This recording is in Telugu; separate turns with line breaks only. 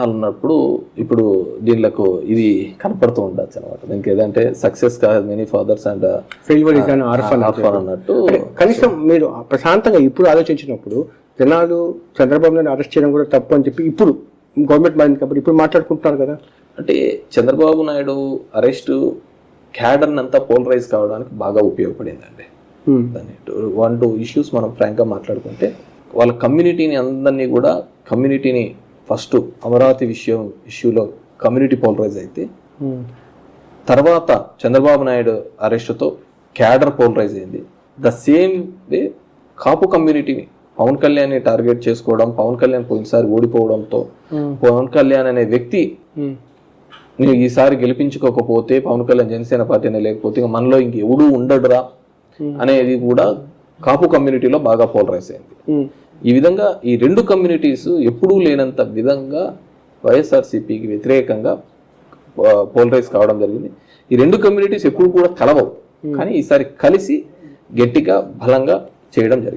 ఉన్నప్పుడు ఇప్పుడు దీనిలకు ఇది కనపడుతూ ఉండొచ్చు అనమాట దీనికి ఏదంటే సక్సెస్ కాదు many fathers and
failure is an orphan
orphan అన్నట్టు.
కనీసం మీరు ప్రశాంతంగా ఇప్పుడు ఆలోచించినప్పుడు జనాలు చంద్రబాబు నాయుడు అరెస్ట్ చేయడం కూడా తప్పు అని చెప్పి ఇప్పుడు గవర్నమెంట్ మారింది కాబట్టి ఇప్పుడు మాట్లాడుకుంటున్నారు కదా.
అంటే చంద్రబాబు నాయుడు అరెస్ట్ క్యాడర్ అంతా పోలరైజ్ కావడానికి బాగా ఉపయోగపడిందండి. దాన్ని వన్ టూ ఇష్యూస్ మనం ఫ్రాంక్గా మాట్లాడుకుంటే వాళ్ళ కమ్యూనిటీని అందరినీ కూడా కమ్యూనిటీని ఫస్ట్ అమరావతి విషయం ఇష్యూలో కమ్యూనిటీ పోలరైజ్ అయితే
Hmm.
తర్వాత చంద్రబాబు నాయుడు అరెస్టుతో క్యాడర్ పోలరైజ్ అయింది ద సేమ్ వే కాపు కమ్యూనిటీని పవన్ కళ్యాణ్ని టార్గెట్ చేసుకోవడం పవన్ కళ్యాణ్ పోయినసారి ఓడిపోవడంతో
Hmm.
పవన్ కళ్యాణ్ అనే వ్యక్తి
Hmm.
నువ్వు ఈసారి గెలిపించుకోకపోతే పవన్ కళ్యాణ్ జనసేన పార్టీ అనే లేకపోతే ఇంక మనలో ఇంక ఎవడు ఉండడురా అనేది కూడా కాపు కమ్యూనిటీలో బాగా పోలరైజ్ అయింది. ఈ విధంగా ఈ రెండు కమ్యూనిటీస్ ఎప్పుడూ లేనంత విధంగా వైఎస్ఆర్సీపీకి వ్యతిరేకంగా పోలరైజ్ కావడం జరిగింది. ఈ రెండు కమ్యూనిటీస్ ఎప్పుడు కూడా కలవవు. కానీ ఈసారి కలిసి గట్టిగా బలంగా చేయడం జరిగింది.